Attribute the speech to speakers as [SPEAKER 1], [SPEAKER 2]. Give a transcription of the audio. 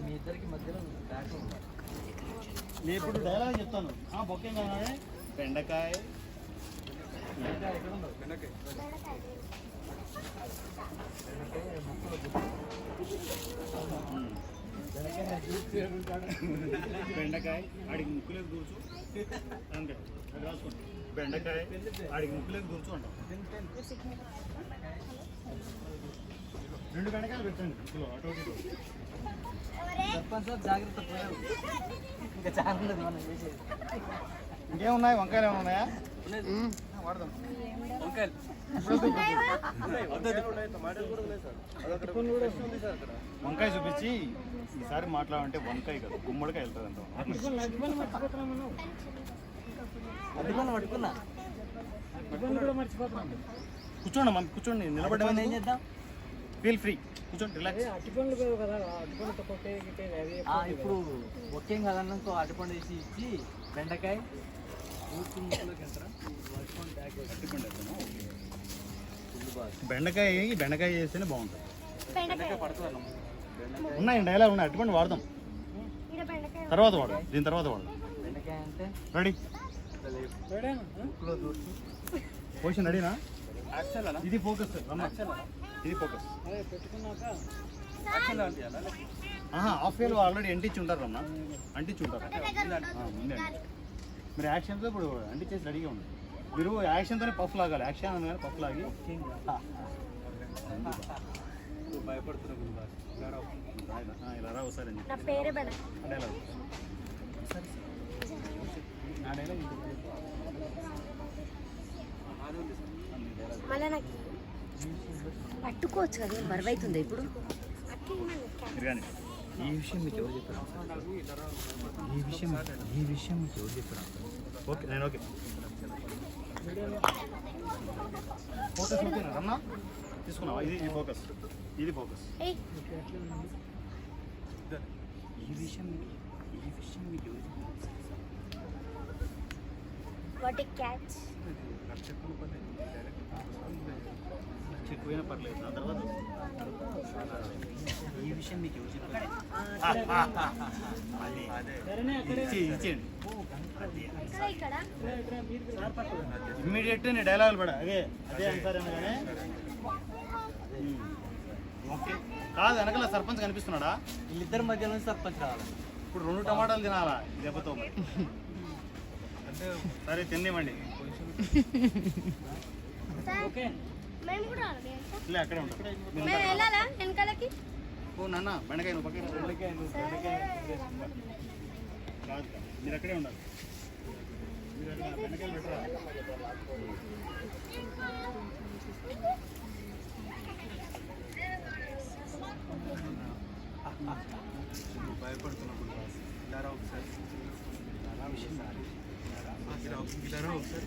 [SPEAKER 1] మీ ఇద్దరికి మధ్యలో
[SPEAKER 2] నేను ఇప్పుడు డైలాగ్ చెప్తాను. ఆ బొక్కే కావాలి? బెండకాయ.
[SPEAKER 1] బెండకాయ బెండకాయ.
[SPEAKER 2] ఆడికి ముక్కులేదు కూర్చో. అంతే. అది రాసుకోండి. బెండకాయ. ఆడికి ముక్కులేదు కూర్చో అంటాం. రెండు బెండకాయలు పెట్టండి. ముక్కులో అటు.
[SPEAKER 1] సర్పంచ్ సాబ్ జాగ్రత్త పోయారు. ఇంకా చాలా ఉండదు మనం చేసేది
[SPEAKER 2] ఇంకేమున్నాయి? వంకాయలు ఏమైనా ఉన్నాయా?
[SPEAKER 1] వాడదాం. వంకాయలు.
[SPEAKER 2] వంకాయ చూపించి ఈసారి మాట్లాడంటే వంకాయ కదా గుమ్మడికాయ వెళ్తుంది
[SPEAKER 1] పట్టుకున్నా.
[SPEAKER 2] కూర్చోండి మమ్మీ కూర్చోండి. నిలబడ్డా
[SPEAKER 1] ఏం చేద్దాం?
[SPEAKER 2] ఫీల్ ఫ్రీ కూర్చోండి రిలాక్స్
[SPEAKER 1] ఆ, ఇప్పుడు ఒకేం కదన్నాకో అటుపండు వేసి ఇచ్చి బెండకాయ
[SPEAKER 2] బెండకాయ బెండకాయ చేస్తేనే బాగుంటుంది.
[SPEAKER 1] బెండకాయ. పడుతున్నాను బెండకాయ.
[SPEAKER 2] ఉన్నాయి డైలాగ్ ఉన్నాయి? అట్టుకోండి వాడదాం. తర్వాత వాడు దీని తర్వాత వాడు
[SPEAKER 1] బెండకాయ అంటే?
[SPEAKER 2] రెడీ పొజిషన్ రెడీనా ఇది ఫోకస్ ఇది ఫోకస్ ఆహా హాఫ్ వేలు ఆల్రెడీ అంటించి ఉంటారు రమ్మ అంటించి ఉంటారు అంటించి. మీరు యాక్షన్తో ఇప్పుడు అంటించేసి రెడీగా ఉంది మీరు యాక్షన్తోనే పఫ్ లాగాలి. యాక్షన్ అనగానే పఫ్ లాగి.
[SPEAKER 1] భయపడుతున్నా
[SPEAKER 2] ఇలా రా ఒకసారి డైలాగ్. ఇది.
[SPEAKER 3] మళ్ళీ నాకు పట్టుకోవచ్చు కదా బరువు అవుతుంది ఇప్పుడు
[SPEAKER 2] ఈ విషయం మీకు ఎవరు చెప్పారు? ఈ విషయం ఈ విషయం మీకు ఎవరు చెప్పారు? ఓకే నేను ఓకే. ఫోకస్ ఓకేనా తీసుకున్నావా? ఇది ఈ ఫోకస్ ఇది ఫోకస్ ఈ విషయం ఈ విషయం మీకు ఎవరు
[SPEAKER 3] వాట్ ఏ క్యాచ్
[SPEAKER 2] ఎక్కువైనా పర్లేదు. ఆ తర్వాత ఈ విషయం మీకు ఎవరు చెప్పారు? ఇమ్మీడియట్ నేను డైలాగులు పడా. అదే అదే అనగానే. ఉమ్. ఓకే. కాదు వెనకాల సర్పంచ్ కనిపిస్తున్నాడా?
[SPEAKER 1] వీళ్ళిద్దరి మధ్య నుంచి సర్పంచ్ రావాలి.
[SPEAKER 2] ఇప్పుడు రెండు టమాటాలు తినాలా? దెబ్బతో సరే తినేవ్వండి
[SPEAKER 3] సార్ మేము కూడా రావాలి అంటే
[SPEAKER 2] లే అక్కడే ఉంటాం మీరు
[SPEAKER 3] మేము వెళ్ళాలా వెనకాలకి
[SPEAKER 2] ఓ నాన్న బెండకాయ నువ్వు పక్కన రా. బెండకాయ నువ్వు బెండకాయ కాదు కాదు. మీరు అక్కడే ఉండాలి మీరు అక్కడ బెండకాయలు పెట్టరా
[SPEAKER 1] భయపడుతున్నా గురు ఇలా రా ఒకసారి ఇలా విషయం ఇలా రా ఒకసారి